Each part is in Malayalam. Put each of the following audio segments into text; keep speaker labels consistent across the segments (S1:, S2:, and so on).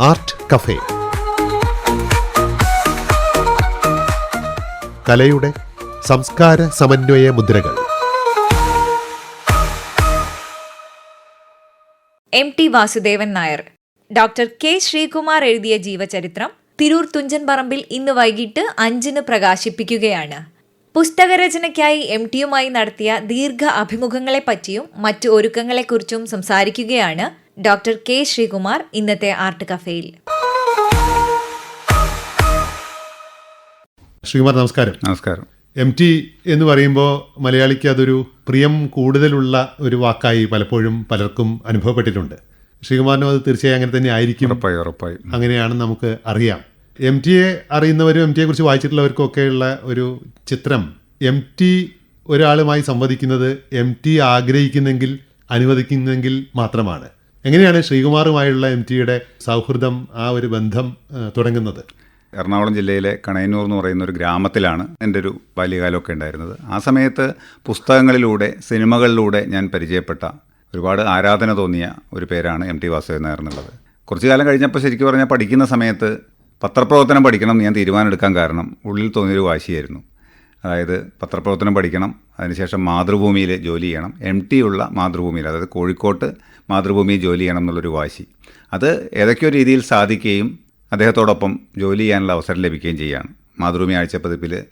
S1: Art cafe. കലയുടെ സംസ്കാര സമന്വയ മുദ്രകൾ.
S2: M T Vasudevan Nair. Doctor K Sreekumar എഴുതിയ ജീവചരിത്രം തിരൂർ തുഞ്ചൻ പറമ്പിൽ ഇന്ന് വൈകിട്ട് അഞ്ചിന് പ്രകാശിപ്പിക്കുകയാണ്. പുസ്തകരചനയ്ക്കായി എം ടിയുമായി നടത്തിയ ദീർഘ അഭിമുഖങ്ങളെപ്പറ്റിയും മറ്റു ഒരുക്കങ്ങളെക്കുറിച്ചും സംസാരിക്കുകയാണ് ഡോക്ടർ കെ ശ്രീകുമാർ ഇന്നത്തെ ആർട്ട് കഫേയിൽ.
S1: ശ്രീകുമാർ നമസ്കാരം.
S3: നമസ്കാരം.
S1: എം ടി എന്ന് പറയുമ്പോൾ മലയാളിക്ക് അതൊരു പ്രിയം കൂടുതലുള്ള ഒരു വാക്കായി പലപ്പോഴും പലർക്കും അനുഭവപ്പെട്ടിട്ടുണ്ട്. ശ്രീകുമാറിനും അത് തീർച്ചയായും അങ്ങനെ തന്നെ ആയിരിക്കും.
S3: ഉറപ്പായി ഉറപ്പായി.
S1: അങ്ങനെയാണെന്ന് നമുക്ക് അറിയാം. എം ടിയെ അറിയുന്നവരും എം ടിയെ കുറിച്ച് വായിച്ചിട്ടുള്ളവർക്കും ഒക്കെയുള്ള ഒരു ചിത്രം എം ടി ഒരാളുമായി സംവദിക്കുന്നത് എം ടി ആഗ്രഹിക്കുന്നെങ്കിൽ അനുവദിക്കുന്നെങ്കിൽ മാത്രമാണ്. എങ്ങനെയാണ് ശ്രീകുമാറുമായുള്ള എം ടിയുടെ സൗഹൃദം ആ ഒരു ബന്ധം തുടങ്ങുന്നത്?
S3: എറണാകുളം ജില്ലയിലെ കണയന്നൂർ എന്ന് പറയുന്ന ഒരു ഗ്രാമത്തിലാണ് എന്റെ ഒരു ബാല്യകാലമൊക്കെ ഉണ്ടായിരുന്നത്. ആ സമയത്ത് പുസ്തകങ്ങളിലൂടെ സിനിമകളിലൂടെ ഞാൻ പരിചയപ്പെട്ട ഒരുപാട് ആരാധന തോന്നിയ ഒരു പേരാണ് എം ടി വാസുദേവൻ നായർ എന്നുള്ളത്. കുറച്ചു കാലം കഴിഞ്ഞപ്പോൾ ശരിക്കും പറഞ്ഞാൽ പഠിക്കുന്ന സമയത്ത് പത്രപ്രവർത്തനം പഠിക്കണം ഞാൻ തീരുമാനമെടുക്കാൻ കാരണം ഉള്ളിൽ തോന്നിയൊരു വാശിയായിരുന്നു. അതായത് പത്രപ്രവർത്തനം പഠിക്കണം അതിനുശേഷം മാതൃഭൂമിയിൽ ജോലി ചെയ്യണം. എം ടി ഉള്ള മാതൃഭൂമിയിൽ അതായത് കോഴിക്കോട്ട് മാതൃഭൂമിയിൽ ജോലി ചെയ്യണം എന്നുള്ളൊരു വാശി. അത് ഏതൊക്കെയോ രീതിയിൽ സാധിക്കുകയും അദ്ദേഹത്തോടൊപ്പം ജോലി ചെയ്യാനുള്ള അവസരം ലഭിക്കുകയും ചെയ്യുകയാണ്. മാതൃഭൂമി ആഴ്ചപ്പതിപ്പിൽ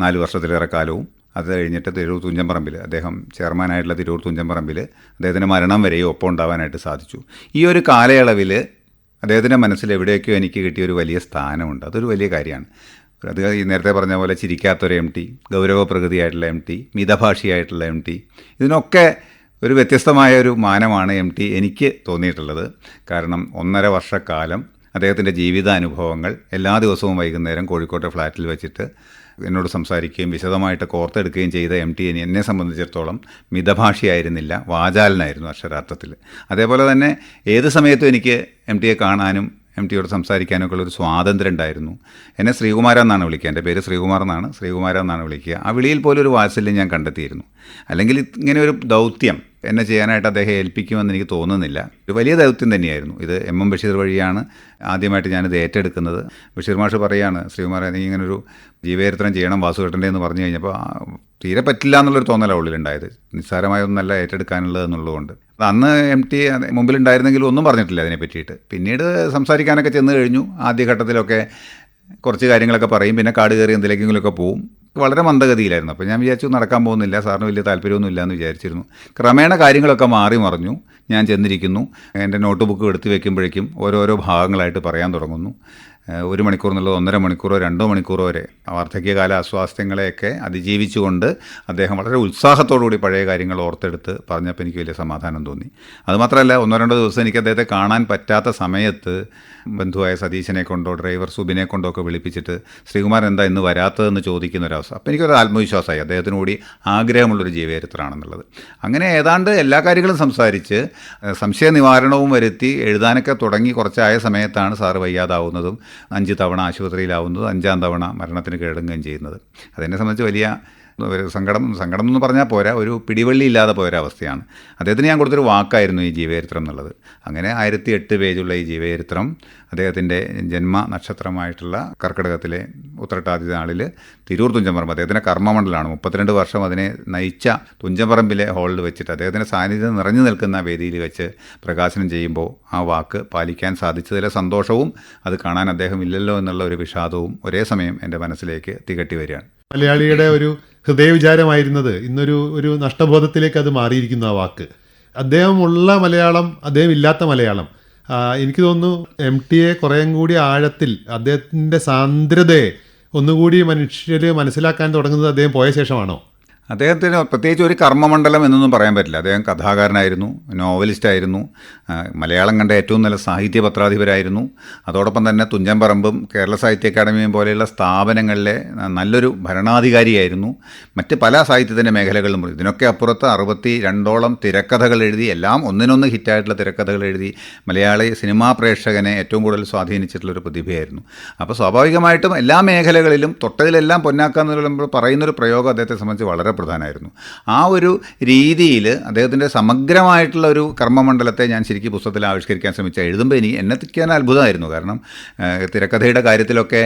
S3: നാല് വർഷത്തിലേറെ കാലവും അത് കഴിഞ്ഞിട്ട് തിരൂർ തുഞ്ചൻപറമ്പിൽ അദ്ദേഹം ചെയർമാനായിട്ടുള്ള തിരൂർ തുഞ്ചൻപറമ്പിൽ അദ്ദേഹത്തിന്റെ മരണം വരെയും ഒപ്പം ഉണ്ടാവാനായിട്ട് സാധിച്ചു. ഈ ഒരു കാലയളവിൽ അദ്ദേഹത്തിന്റെ മനസ്സിൽ എവിടെയൊക്കെയോ എനിക്ക് കിട്ടിയ ഒരു വലിയ സ്ഥാനമുണ്ട്. അതൊരു വലിയ കാര്യമാണ്. അത് ഈ നേരത്തെ പറഞ്ഞ പോലെ ചിരിക്കാത്തൊരു എം ടി ഗൗരവപ്രകൃതിയായിട്ടുള്ള എം ടി മിതഭാഷിയായിട്ടുള്ള എം ടി ഇതിനൊക്കെ ഒരു വ്യത്യസ്തമായ ഒരു മാനമാണ് എം ടി എനിക്ക് തോന്നിയിട്ടുള്ളത്. കാരണം ഒന്നര വർഷക്കാലം അദ്ദേഹത്തിന്റെ ജീവിതാനുഭവങ്ങൾ എല്ലാ ദിവസവും വൈകുന്നേരം കോഴിക്കോട്ടെ ഫ്ലാറ്റിൽ വെച്ചിട്ട് എന്നോട് സംസാരിക്കുകയും വിശദമായിട്ട് കോർത്തെടുക്കുകയും ചെയ്ത എം ടി എന്നെ സംബന്ധിച്ചിടത്തോളം മിതഭാഷയായിരുന്നില്ല വാചാലനായിരുന്നു അക്ഷരാർത്ഥത്തിൽ. അതേപോലെ തന്നെ ഏത് സമയത്തും എനിക്ക് എം ടിയെ കാണാനും എം ടിയോട് സംസാരിക്കാനൊക്കെ ഉള്ളൊരു സ്വാതന്ത്ര്യം ഉണ്ടായിരുന്നു. എന്നെ ശ്രീകുമാരൻ എന്നാണ് വിളിക്കുക. എന്റെ പേര് ശ്രീകുമാർ എന്നാണ്. ശ്രീകുമാര എന്നാണ് വിളിക്കുക. ആ വിളിയിൽ പോലും ഒരു വാത്സല്യം ഞാൻ കണ്ടെത്തിയിരുന്നു. അല്ലെങ്കിൽ ഇങ്ങനെ ഒരു ദൗത്യം എന്നെ ചെയ്യാനായിട്ട് അദ്ദേഹം ഏൽപ്പിക്കുമെന്ന് എനിക്ക് തോന്നുന്നില്ല. ഒരു വലിയ ദൗത്യം തന്നെയായിരുന്നു. ഇത് എം എം ബഷീർ വഴിയാണ് ആദ്യമായിട്ട് ഞാനിത് ഏറ്റെടുക്കുന്നത്. ബഷീർ മാഷ് പറയാണ് ശ്രീകുമാർ എനിക്ക് ഇങ്ങനെ ഒരു ജീവചരിത്രം ചെയ്യണം വാസുകേട്ടന്റെ എന്ന് പറഞ്ഞു കഴിഞ്ഞപ്പോൾ തീരെ പറ്റില്ല എന്നുള്ളൊരു തോന്നലാണ് ഉള്ളിലുണ്ടായത്. നിസ്സാരമായൊന്നല്ല ഏറ്റെടുക്കാനുള്ളത് എന്നുള്ളതുകൊണ്ട്. അന്ന് എം ടി മുമ്പിലുണ്ടായിരുന്നെങ്കിലും ഒന്നും പറഞ്ഞിട്ടില്ല അതിനെ പറ്റിയിട്ട്. പിന്നീട് സംസാരിക്കാനൊക്കെ ചെന്ന് കഴിഞ്ഞു. ആദ്യഘട്ടത്തിലൊക്കെ കുറച്ച് കാര്യങ്ങളൊക്കെ പറയും. പിന്നെ കാട് കയറി എന്തിലേക്കെങ്കിലുമൊക്കെ പോവും. വളരെ മന്ദഗതിയിലായിരുന്നു. അപ്പോൾ ഞാൻ വിചാരിച്ചു നടക്കാൻ പോകുന്നില്ല. സാറിന് വലിയ താല്പര്യമൊന്നുമില്ല എന്ന് വിചാരിച്ചിരുന്നു. ക്രമേണ കാര്യങ്ങളൊക്കെ മാറി മറിഞ്ഞു. ഞാൻ ചെന്നിരിക്കുന്നു. എന്റെ നോട്ട് ബുക്ക് എടുത്തു വെക്കുമ്പോഴേക്കും ഓരോരോ ഭാഗങ്ങളായിട്ട് പറയാൻ തുടങ്ങുന്നു. ഒരു മണിക്കൂർ എന്നുള്ളത് ഒന്നര മണിക്കൂറോ രണ്ടോ മണിക്കൂറോ വരെ വാർദ്ധക്യകാല അസ്വാസ്ഥ്യങ്ങളെയൊക്കെ അതിജീവിച്ചുകൊണ്ട് അദ്ദേഹം വളരെ ഉത്സാഹത്തോടുകൂടി പഴയ കാര്യങ്ങൾ ഓർത്തെടുത്ത് പറഞ്ഞപ്പോൾ എനിക്ക് വലിയ സമാധാനം തോന്നി. അതുമാത്രമല്ല ഒന്നോ രണ്ടോ ദിവസം എനിക്ക് അദ്ദേഹത്തെ കാണാൻ പറ്റാത്ത സമയത്ത് ബന്ധുവായ സതീശനെ കൊണ്ടോ ഡ്രൈവർ സുബിനെ കൊണ്ടോ ഒക്കെ വിളിപ്പിച്ചിട്ട് ശ്രീകുമാരൻ എന്താ ഇന്ന് വരാത്തതെന്ന് ചോദിക്കുന്ന ഒരവസ്ഥ അപ്പോൾ എനിക്കൊരു ആത്മവിശ്വാസമായി. അദ്ദേഹത്തിന് കൂടി ആഗ്രഹമുള്ളൊരു ജീവചരിത്രമാണെന്നുള്ളത്. അങ്ങനെ ഏതാണ്ട് എല്ലാ കാര്യങ്ങളും സംസാരിച്ച് സംശയ നിവാരണവും വരുത്തി എഴുതാനൊക്കെ തുടങ്ങി കുറച്ചായ സമയത്താണ് സാറ് വയ്യാതാവുന്നതും അഞ്ച് തവണ ആശുപത്രിയിലാവുന്നതും അഞ്ചാം തവണ മരണത്തിന് കീഴടങ്ങുകയും ചെയ്യുന്നത്. അതെന്നെ സംബന്ധിച്ച് വലിയ ഒരു സങ്കടം സങ്കടം എന്ന് പറഞ്ഞാൽ പോരാ ഒരു പിടിവള്ളി ഇല്ലാതെ പോയൊരവസ്ഥയാണ് അദ്ദേഹത്തിന് ഞാൻ കൊടുത്തൊരു വാക്കായിരുന്നു ഈ ജീവചരിത്രം എന്നുള്ളത്. അങ്ങനെ ആയിരത്തി എട്ട് പേജുള്ള ഈ ജീവചരിത്രം അദ്ദേഹത്തിന്റെ ജന്മ നക്ഷത്രമായിട്ടുള്ള കർക്കിടകത്തിലെ ഉത്രട്ടാതി നാളിൽ തിരൂർ തുഞ്ചമ്പറമ്പ് അദ്ദേഹത്തിന്റെ കർമ്മമണ്ഡലമാണ്. മുപ്പത്തിരണ്ട് വർഷം അതിനെ നയിച്ച തുഞ്ചമ്പറമ്പിലെ ഹാളിൽ വെച്ചിട്ട് അദ്ദേഹത്തിന്റെ സാന്നിധ്യം നിറഞ്ഞു നിൽക്കുന്ന വേദിയിൽ വെച്ച് പ്രകാശനം ചെയ്യുമ്പോൾ ആ വാക്ക് പാലിക്കാൻ സാധിച്ചതിലെ സന്തോഷവും അത് കാണാൻ അദ്ദേഹം ഇല്ലല്ലോ എന്നുള്ള ഒരു വിഷാദവും ഒരേ സമയം എന്റെ മനസ്സിലേക്ക് തികട്ടി വരികയാണ്.
S1: മലയാളിയുടെ ഒരു ഹൃദയവിചാരമായിരുന്നത് ഇന്നൊരു ഒരു നഷ്ടബോധത്തിലേക്ക് അത് മാറിയിരിക്കുന്നു ആ വാക്ക്. അദ്ദേഹം ഉള്ള മലയാളം അദ്ദേഹം ഇല്ലാത്ത മലയാളം എനിക്ക് തോന്നുന്നു എം ടിയെ കുറേയും കൂടി ആഴത്തിൽ അദ്ദേഹത്തിന്റെ സാന്ദ്രതയെ ഒന്നുകൂടി മനുഷ്യർ മനസ്സിലാക്കാൻ തുടങ്ങുന്നത് അദ്ദേഹം പോയ ശേഷമാണോ?
S3: അദ്ദേഹത്തിന് പ്രത്യേകിച്ച് ഒരു കർമ്മമണ്ഡലം എന്നൊന്നും പറയാൻ പറ്റില്ല. അദ്ദേഹം കഥാകാരനായിരുന്നു നോവലിസ്റ്റായിരുന്നു മലയാളം കണ്ട ഏറ്റവും നല്ല സാഹിത്യ പത്രാധിപരായിരുന്നു. അതോടൊപ്പം തന്നെ തുഞ്ചൻപറമ്പും കേരള സാഹിത്യ അക്കാദമിയും പോലെയുള്ള സ്ഥാപനങ്ങളിലെ നല്ലൊരു ഭരണാധികാരിയായിരുന്നു. മറ്റ് പല സാഹിത്യത്തിന്റെ മേഖലകളിലും ഇതിനൊക്കെ അപ്പുറത്ത് അറുപത്തി രണ്ടോളം തിരക്കഥകൾ എഴുതി എല്ലാം ഒന്നിനൊന്ന് ഹിറ്റായിട്ടുള്ള തിരക്കഥകൾ എഴുതി മലയാളി സിനിമാ പ്രേക്ഷകനെ ഏറ്റവും കൂടുതൽ സ്വാധീനിച്ചിട്ടുള്ളൊരു പ്രതിഭയായിരുന്നു. അപ്പോൾ സ്വാഭാവികമായിട്ടും എല്ലാ മേഖലകളിലും തൊട്ടതിലെല്ലാം പൊന്നാക്കാന്ന് പറയുന്നൊരു പ്രയോഗം അദ്ദേഹത്തെ സംബന്ധിച്ച് വളരെ പ്രധാനമായിരുന്നു. ആ ഒരു രീതിയിൽ അദ്ദേഹത്തിന്റെ സമഗ്രമായിട്ടുള്ള ഒരു കർമ്മമണ്ഡലത്തെ ഞാൻ ശരിക്കും പുസ്തകത്തിൽ ആവിഷ്കരിക്കാൻ ശ്രമിച്ച എഴുതുമ്പോൾ എനിക്ക് എന്നെ അത്ഭുതമായിരുന്നു. കാരണം തിരക്കഥയുടെ കാര്യത്തിലൊക്കെ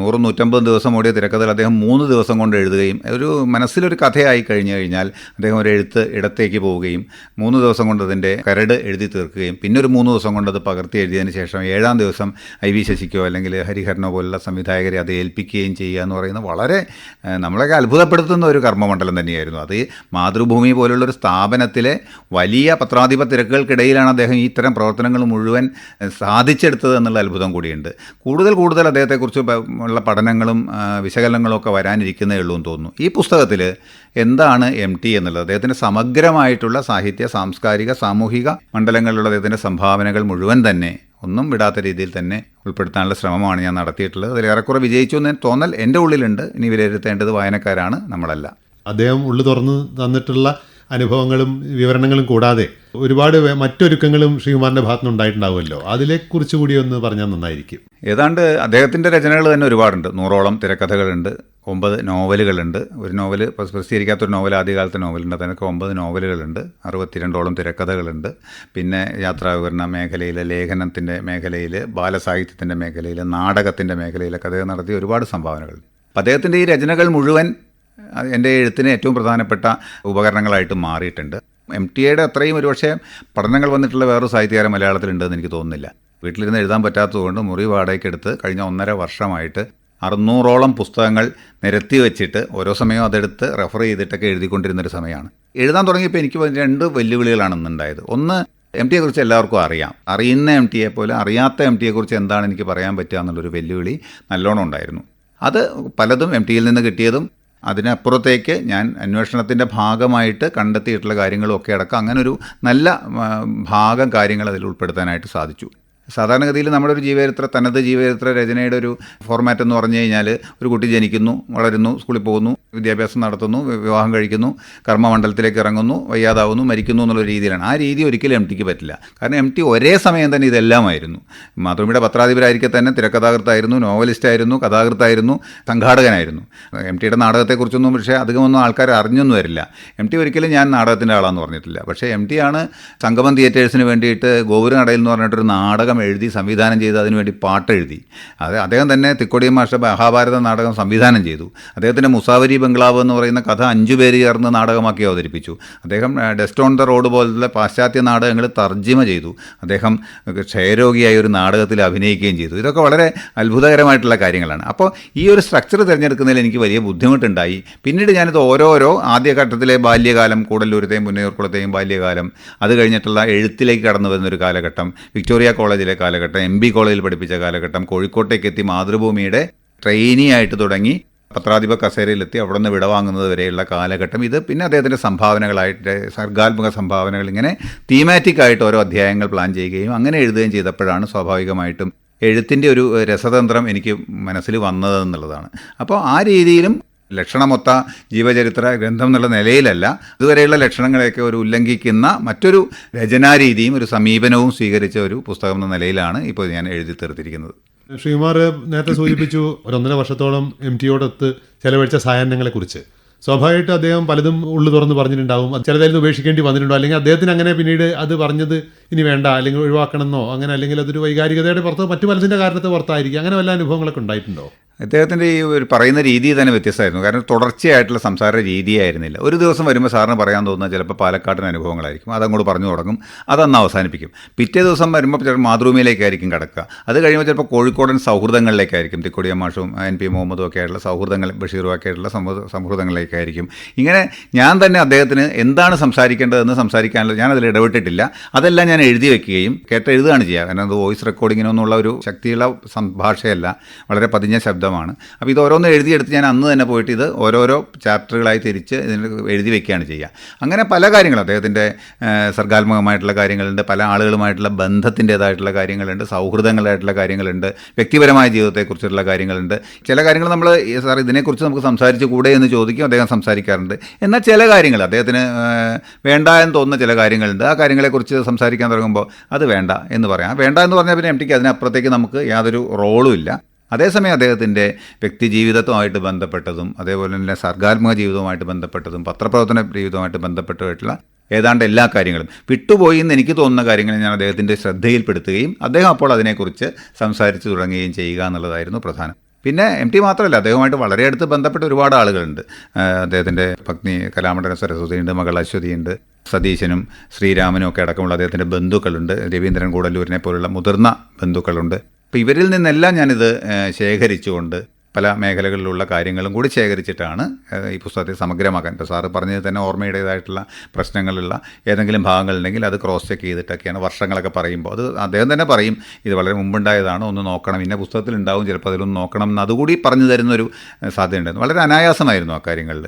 S3: നൂറ് നൂറ്റമ്പത് ദിവസം ഓടിയ തിരക്കഥകൾ അദ്ദേഹം മൂന്ന് ദിവസം കൊണ്ട് എഴുതുകയും ഒരു മനസ്സിലൊരു കഥയായി കഴിഞ്ഞു കഴിഞ്ഞാൽ അദ്ദേഹം ഒരു എഴുത്ത് ഇടത്തേക്ക് പോവുകയും മൂന്ന് ദിവസം കൊണ്ട് അതിന്റെ കരട് എഴുതി തീർക്കുകയും പിന്നെ ഒരു മൂന്ന് ദിവസം കൊണ്ട് അത് പകർത്തി എഴുതിയതിന് ശേഷം ഏഴാം ദിവസം ഐ വി ശശിക്കോ അല്ലെങ്കിൽ ഹരിഹരനോ പോലുള്ള സംവിധായകരെ അത് ഏൽപ്പിക്കുകയും ചെയ്യുക എന്ന് പറയുന്നത് വളരെ നമ്മളെയൊക്കെ അത്ഭുതപ്പെടുത്തുന്ന ഒരു കർമ്മമണ്ഡലം. തന്നെയായിരുന്നു. അത് മാതൃഭൂമി പോലുള്ളൊരു സ്ഥാപനത്തിലെ വലിയ പത്രാധിപ തിരക്കുകൾക്കിടയിലാണ് അദ്ദേഹം ഇത്തരം പ്രവർത്തനങ്ങൾ മുഴുവൻ സാധിച്ചെടുത്തത് എന്നുള്ള അത്ഭുതം കൂടിയുണ്ട്. കൂടുതൽ കൂടുതൽ അദ്ദേഹത്തെക്കുറിച്ച് ഉള്ള പഠനങ്ങളും വിശകലനങ്ങളും ഒക്കെ വരാനിരിക്കുന്നേ ഉള്ളൂ എന്ന് തോന്നുന്നു. ഈ പുസ്തകത്തിൽ എന്താണ് എം ടി എന്നുള്ളത്? അദ്ദേഹത്തിന്റെ സമഗ്രമായിട്ടുള്ള സാഹിത്യ സാംസ്കാരിക സാമൂഹിക മണ്ഡലങ്ങളിലുള്ള അദ്ദേഹത്തിന്റെ സംഭാവനകൾ മുഴുവൻ തന്നെ ഒന്നും വിടാത്ത രീതിയിൽ തന്നെ ഉൾപ്പെടുത്താനുള്ള ശ്രമമാണ് ഞാൻ നടത്തിയിട്ടുള്ളത്. അതിൽ ഏറെക്കുറെ വിജയിച്ചു എന്ന് തോന്നൽ എന്റെ ഉള്ളിലുണ്ട്. ഇനി വിലയിരുത്തേണ്ടത് വായനക്കാരാണ് നമ്മളല്ല.
S1: അദ്ദേഹം ഉള്ളു തുറന്ന് തന്നിട്ടുള്ള അനുഭവങ്ങളും വിവരണങ്ങളും കൂടാതെ ഒരുപാട് മറ്റൊരുക്കങ്ങളും ശ്രീകുമാറിന്റെ ഭാഗത്തുനിന്ന് ഉണ്ടായിട്ടുണ്ടാവുമല്ലോ. അതിനെക്കുറിച്ച് കൂടി ഒന്ന് പറഞ്ഞാൽ നന്നായിരിക്കും.
S3: ഏതാണ്ട് അദ്ദേഹത്തിന്റെ രചനകൾ തന്നെ ഒരുപാടുണ്ട്. നൂറോളം തിരക്കഥകളുണ്ട്. ഒമ്പത് നോവലുകളുണ്ട്. ഒരു നോവൽ പ്രസിദ്ധീകരിക്കാത്തൊരു നോവൽ ആദ്യകാലത്തെ നോവലുണ്ട്. അതിനൊക്കെ ഒമ്പത് നോവലുകളുണ്ട്. അറുപത്തിരണ്ടോളം തിരക്കഥകളുണ്ട്. പിന്നെ യാത്രാവിവരണ മേഖലയിൽ ലേഖനത്തിന്റെ മേഖലയിൽ ബാലസാഹിത്യത്തിന്റെ മേഖലയിൽ നാടകത്തിന്റെ മേഖലയിലൊക്കെ അദ്ദേഹം നടത്തിയ ഒരുപാട് സംഭാവനകൾ അദ്ദേഹത്തിന്റെ ഈ രചനകൾ മുഴുവൻ എന്റെ എഴുത്തിന് ഏറ്റവും പ്രധാനപ്പെട്ട ഉപകരണങ്ങളായിട്ട് മാറിയിട്ടുണ്ട്. എം ടി എയുടെ അത്രയും ഒരുപക്ഷെ പഠനങ്ങൾ വന്നിട്ടുള്ള വേറൊരു സാഹിത്യകാരൻ മലയാളത്തിലുണ്ടെന്ന് എനിക്ക് തോന്നുന്നില്ല. വീട്ടിലിരുന്ന് എഴുതാൻ പറ്റാത്തതുകൊണ്ട് മുറി വാടകയ്ക്കെടുത്ത് കഴിഞ്ഞ ഒന്നര വർഷമായിട്ട് അറുന്നൂറോളം പുസ്തകങ്ങൾ നിരത്തി വെച്ചിട്ട് ഓരോ സമയവും അതെടുത്ത് റെഫർ ചെയ്തിട്ടൊക്കെ എഴുതിക്കൊണ്ടിരുന്നൊരു സമയമാണ്. എഴുതാൻ തുടങ്ങിയപ്പോൾ എനിക്ക് രണ്ട് വെല്ലുവിളികളാണ് ഇന്നുണ്ടായത് ഒന്ന് എം ടിയെക്കുറിച്ച് എല്ലാവർക്കും അറിയാം. അറിയുന്ന എം ടിയെ പോലെ അറിയാത്ത എം ടിയെക്കുറിച്ച് എന്താണ് എനിക്ക് പറയാൻ പറ്റുക എന്നുള്ളൊരു വെല്ലുവിളി നല്ലോണം ഉണ്ടായിരുന്നു. അത് പലതും എം ടിയിൽ നിന്ന് കിട്ടിയതും അതിനപ്പുറത്തേക്ക് ഞാൻ അന്വേഷണത്തിന്റെ ഭാഗമായിട്ട് കണ്ടെത്തിയിട്ടുള്ള കാര്യങ്ങളും ഒക്കെ അടക്കം അങ്ങനൊരു നല്ല ഭാഗം കാര്യങ്ങൾ അതിൽ ഉൾപ്പെടുത്താനായിട്ട് സാധിച്ചു. സാധാരണഗതിയിൽ നമ്മുടെ ഒരു ജീവചരിത്ര തനത് ജീവചരിത്ര രചനയുടെ ഒരു ഫോർമാറ്റ് എന്ന് പറഞ്ഞു കഴിഞ്ഞാൽ ഒരു കുട്ടി ജനിക്കുന്നു വളരുന്നു സ്കൂളിൽ പോകുന്നു വിദ്യാഭ്യാസം നടത്തുന്നു വിവാഹം കഴിക്കുന്നു കർമ്മമണ്ഡലത്തിലേക്ക് ഇറങ്ങുന്നു വയ്യാതാവുന്നു മരിക്കുന്നു എന്നുള്ള രീതിയിലാണ്. ആ രീതി ഒരിക്കലും എം ടിക്ക് പറ്റില്ല. കാരണം എം ടി ഒരേ സമയം തന്നെ ഇതെല്ലാമായിരുന്നു. മാതൃഭൂമിയുടെ പത്രാധിപരായിരിക്കെ തന്നെ തിരക്കഥാകൃത്തായിരുന്നു നോവലിസ്റ്റായിരുന്നു കഥാകൃത്തായിരുന്നു സംഘാടകനായിരുന്നു. എം ടിയുടെ നാടകത്തെക്കുറിച്ചൊന്നും പക്ഷേ അധികമൊന്നും ആൾക്കാർ അറിഞ്ഞൊന്നും വരില്ല. എം ടി ഒരിക്കലും ഞാൻ നാടകത്തിന്റെ ആളാന്ന് പറഞ്ഞിട്ടില്ല. പക്ഷേ എം ടി ആണ് സംഗമം തിയേറ്റേഴ്സിന് വേണ്ടിയിട്ട് ഗോപുരനടയിൽ എന്ന് പറഞ്ഞിട്ടൊരു നാടകം എഴുതി സംവിധാനം ചെയ്ത് അതിനുവേണ്ടി പാട്ട് എഴുതി അത് അദ്ദേഹം തന്നെ തിക്കൊടിയൻ മാഷ മഹാഭാരത നാടകം സംവിധാനം ചെയ്തു. അദ്ദേഹത്തിന്റെ മുസാവരി ബംഗ്ലാവ് എന്ന് പറയുന്ന കഥ അഞ്ചു പേര് ചേർന്ന് നാടകമാക്കി അവതരിപ്പിച്ചു. അദ്ദേഹം ഡെസ്റ്റ് ഓൺ ദ റോഡ് പോലുള്ള പാശ്ചാത്യ നാടകങ്ങൾ തർജിമ ചെയ്തു. അദ്ദേഹം ക്ഷയരോഗിയായ ഒരു നാടകത്തിൽ അഭിനയിക്കുകയും ചെയ്തു. ഇതൊക്കെ വളരെ അത്ഭുതകരമായിട്ടുള്ള കാര്യങ്ങളാണ്. അപ്പോൾ ഈ ഒരു സ്ട്രക്ചർ തിരഞ്ഞെടുക്കുന്നതിൽ എനിക്ക് വലിയ ബുദ്ധിമുട്ടുണ്ടായി. പിന്നീട് ഞാനിത് ഓരോരോ ആദ്യഘട്ടത്തിലെ ബാല്യകാലം കൂടല്ലൂരത്തെയും മുന്നേർക്കുളത്തെയും ബാല്യകാലം അത് കഴിഞ്ഞിട്ടുള്ള എഴുത്തിലേക്ക് കടന്നു വരുന്നൊരു കാലഘട്ടം വിക്ടോറിയ കോളേജിലെ കാലഘട്ടം എം ബി കോളേജിൽ പഠിപ്പിച്ച കാലഘട്ടം കോഴിക്കോട്ടേക്ക് എത്തി മാതൃഭൂമിയുടെ ട്രെയിനി ആയിട്ട് തുടങ്ങി പത്രാധിപ കസേരയിലെത്തി അവിടെ നിന്ന് വിടവാങ്ങുന്നത് വരെയുള്ള കാലഘട്ടം. ഇത് പിന്നെ അദ്ദേഹത്തിന്റെ സംഭാവനകളായിട്ട് സർഗാത്മക സംഭാവനകൾ ഇങ്ങനെ തീമാറ്റിക് ആയിട്ട് ഓരോ അധ്യായങ്ങൾ പ്ലാൻ ചെയ്യുകയും അങ്ങനെ എഴുതുകയും ചെയ്തപ്പോഴാണ് സ്വാഭാവികമായിട്ടും എഴുത്തിന്റെ ഒരു രസതന്ത്രം എനിക്ക് മനസ്സിൽ വന്നത് എന്നുള്ളതാണ് അപ്പോൾ ആ രീതിയിലും ലക്ഷണമൊത്ത ജീവചരിത്ര ഗ്രന്ഥം എന്നുള്ള നിലയിലല്ല ഇതുവരെയുള്ള ലക്ഷണങ്ങളെയൊക്കെ ഒരു ഉല്ലംഘിക്കുന്ന മറ്റൊരു രചനാരീതിയും ഒരു സമീപനവും സ്വീകരിച്ച ഒരു പുസ്തകം എന്ന നിലയിലാണ് ഇപ്പോൾ ഞാൻ എഴുതി തീർത്തിരിക്കുന്നത്.
S1: ശ്രീകുമാർ നേരത്തെ സൂചിപ്പിച്ചു ഒരു ഒന്നര വർഷത്തോളം എം ടിയോടൊത്ത് ചെലവഴിച്ച സായാഹ്നങ്ങളെക്കുറിച്ച്. സ്വാഭാവികമായിട്ട് അദ്ദേഹം പലതും ഉള്ളു തുറന്ന് പറഞ്ഞിട്ടുണ്ടാവും. ചിലതിൽ ഉപേക്ഷിക്കേണ്ടി വന്നിട്ടുണ്ടോ? അല്ലെങ്കിൽ അദ്ദേഹത്തിന് അങ്ങനെ പിന്നീട് അത് പറഞ്ഞത് ഇനി വേണ്ട അല്ലെങ്കിൽ ഒഴിവാക്കണമെന്നോ അങ്ങനെ അല്ലെങ്കിൽ അതൊരു വൈകാരികതയുടെ പുറത്തോ മറ്റു പലതിന്റെ കാരണത്തെ പുറത്തായിരിക്കും. അങ്ങനെ വല്ല അനുഭവങ്ങളൊക്കെ ഉണ്ടായിട്ടുണ്ടോ?
S3: അദ്ദേഹത്തിന്റെ ഈ ഒരു പറയുന്ന രീതി തന്നെ വ്യത്യസ്തമായിരുന്നു. കാരണം തുടർച്ചയായിട്ടുള്ള സംസാര രീതിയായിരുന്നില്ല. ഒരു ദിവസം വരുമ്പോൾ സാറിന് പറയാൻ തോന്നുന്ന ചിലപ്പോൾ പാലക്കാട്ടിന് അനുഭവങ്ങളായിരിക്കും. അതങ്ങോട്ട് പറഞ്ഞു തുടങ്ങും. അതന്ന് അവസാനിപ്പിക്കും. പിറ്റേ ദിവസം വരുമ്പോൾ ചിലപ്പോൾ മാതൃഭൂമിയിലേക്കായിരിക്കും കിടക്കുക. അത് കഴിയുമ്പോൾ ചിലപ്പോൾ കോഴിക്കോടൻ സൗഹൃദങ്ങളിലേക്കായിരിക്കും. തിക്കോടിയ മാഷും എൻ പി മുഹമ്മദും ഒക്കെ ആയിട്ടുള്ള സൗഹൃദങ്ങൾ ബഷീറും ഒക്കെ ആയിട്ടുള്ള സൗഹൃദങ്ങളിലേക്കായിരിക്കും. ഇങ്ങനെ ഞാൻ തന്നെ അദ്ദേഹത്തിന് എന്താണ് സംസാരിക്കേണ്ടതെന്ന് സംസാരിക്കാനുള്ള ഞാൻ അതിൽ ഇടപെട്ടിട്ടില്ല. അതെല്ലാം ഞാൻ എഴുതി വെക്കുകയും കേട്ട എഴുതുകയാണ് ചെയ്യുക കാരണം അത് വോയിസ് റെക്കോർഡിങ്ങിനൊന്നുള്ള ഒരു ശക്തിയുള്ള സംഭാഷയല്ല വളരെ പതിഞ്ഞ ശബ്ദമാണ് അപ്പോൾ ഇത് ഓരോന്ന് എഴുതിയെടുത്ത് ഞാൻ അന്ന് തന്നെ പോയിട്ട് ഇത് ഓരോരോ ചാപ്റ്ററുകളായി തിരിച്ച് ഇതിന് എഴുതി വെക്കുകയാണ് ചെയ്യുക. അങ്ങനെ പല കാര്യങ്ങളും അദ്ദേഹത്തിന്റെ സർഗാത്മകമായിട്ടുള്ള കാര്യങ്ങളുണ്ട് പല ആളുകളുമായിട്ടുള്ള ബന്ധത്തിന്റേതായിട്ടുള്ള കാര്യങ്ങളുണ്ട് സൗഹൃദങ്ങളായിട്ടുള്ള കാര്യങ്ങളുണ്ട് വ്യക്തിപരമായ ജീവിതത്തെക്കുറിച്ചുള്ള കാര്യങ്ങളുണ്ട്. ചില കാര്യങ്ങൾ നമ്മൾ സാർ ഇതിനെക്കുറിച്ച് നമുക്ക് സംസാരിച്ചു കൂടെ എന്ന് ചോദിക്കും അദ്ദേഹം സംസാരിക്കാറുണ്ട്. എന്നാൽ ചില കാര്യങ്ങൾ അദ്ദേഹത്തിന് വേണ്ട എന്ന് തോന്നുന്ന ചില കാര്യങ്ങളുണ്ട്. ആ കാര്യങ്ങളെക്കുറിച്ച് സംസാരിക്കാൻ തുടങ്ങുമ്പോൾ അത് വേണ്ട എന്ന് പറയാം. വേണ്ട എന്ന് പറഞ്ഞാൽ പിന്നെ എം ടിക്ക് അതിനപ്പുറത്തേക്ക് നമുക്ക് യാതൊരു റോളും ഇല്ല. അതേസമയം അദ്ദേഹത്തിന്റെ വ്യക്തി ജീവിതത്തുമായിട്ട് ബന്ധപ്പെട്ടതും അതേപോലെ തന്നെ സർഗാത്മക ജീവിതവുമായിട്ട് ബന്ധപ്പെട്ടതും പത്രപ്രവർത്തന ജീവിതവുമായിട്ട് ബന്ധപ്പെട്ടുമായിട്ടുള്ള ഏതാണ്ട് എല്ലാ കാര്യങ്ങളും. വിട്ടുപോയി എന്ന് എനിക്ക് തോന്നുന്ന കാര്യങ്ങൾ ഞാൻ അദ്ദേഹത്തിന്റെ ശ്രദ്ധയിൽപ്പെടുത്തുകയും അദ്ദേഹം അപ്പോൾ അതിനെക്കുറിച്ച് സംസാരിച്ചു തുടങ്ങുകയും ചെയ്യുക എന്നുള്ളതായിരുന്നു പ്രധാനം. പിന്നെ എം ടി മാത്രമല്ല അദ്ദേഹവുമായിട്ട് വളരെ അടുത്ത് ബന്ധപ്പെട്ട ഒരുപാട് ആളുകളുണ്ട്. അദ്ദേഹത്തിന്റെ പത്നി കലാമണ്ഡലം സരസ്വതിയുണ്ട് മകൾ അശ്വതിയുണ്ട് സതീശനും ശ്രീരാമനും ഒക്കെ അടക്കമുള്ള അദ്ദേഹത്തിന്റെ ബന്ധുക്കളുണ്ട്. രവീന്ദ്രൻ കൂടല്ലൂരിനെ പോലുള്ള മുതിർന്ന ബന്ധുക്കളുണ്ട്. അപ്പോൾ ഇവരിൽ നിന്നെല്ലാം ഞാനിത് ശേഖരിച്ചുകൊണ്ട് പല മേഖലകളിലുള്ള കാര്യങ്ങളും കൂടി ശേഖരിച്ചിട്ടാണ് ഈ പുസ്തകത്തെ സമഗ്രമാക്കാൻ. ഇപ്പോൾ സാറ് പറഞ്ഞത് തന്നെ ഓർമ്മയുടേതായിട്ടുള്ള പ്രശ്നങ്ങളുള്ള ഏതെങ്കിലും ഭാഗങ്ങളുണ്ടെങ്കിൽ അത് ക്രോസ് ചെക്ക് ചെയ്തിട്ടൊക്കെയാണ് വർഷങ്ങളൊക്കെ പറയുമ്പോൾ. അത് അദ്ദേഹം തന്നെ പറയും ഇത് വളരെ മുമ്പുണ്ടായതാണ് ഒന്ന് നോക്കണം. ഇന്ന പുസ്തകത്തിൽ ഉണ്ടാവും ചിലപ്പോൾ അതിലൊന്ന് നോക്കണം എന്ന് അതുകൂടി പറഞ്ഞു തരുന്നൊരു ഏഹ്, സാധ്യതയുണ്ടായിരുന്നു വളരെ അനായാസമായിരുന്നു ആ കാര്യങ്ങളിൽ.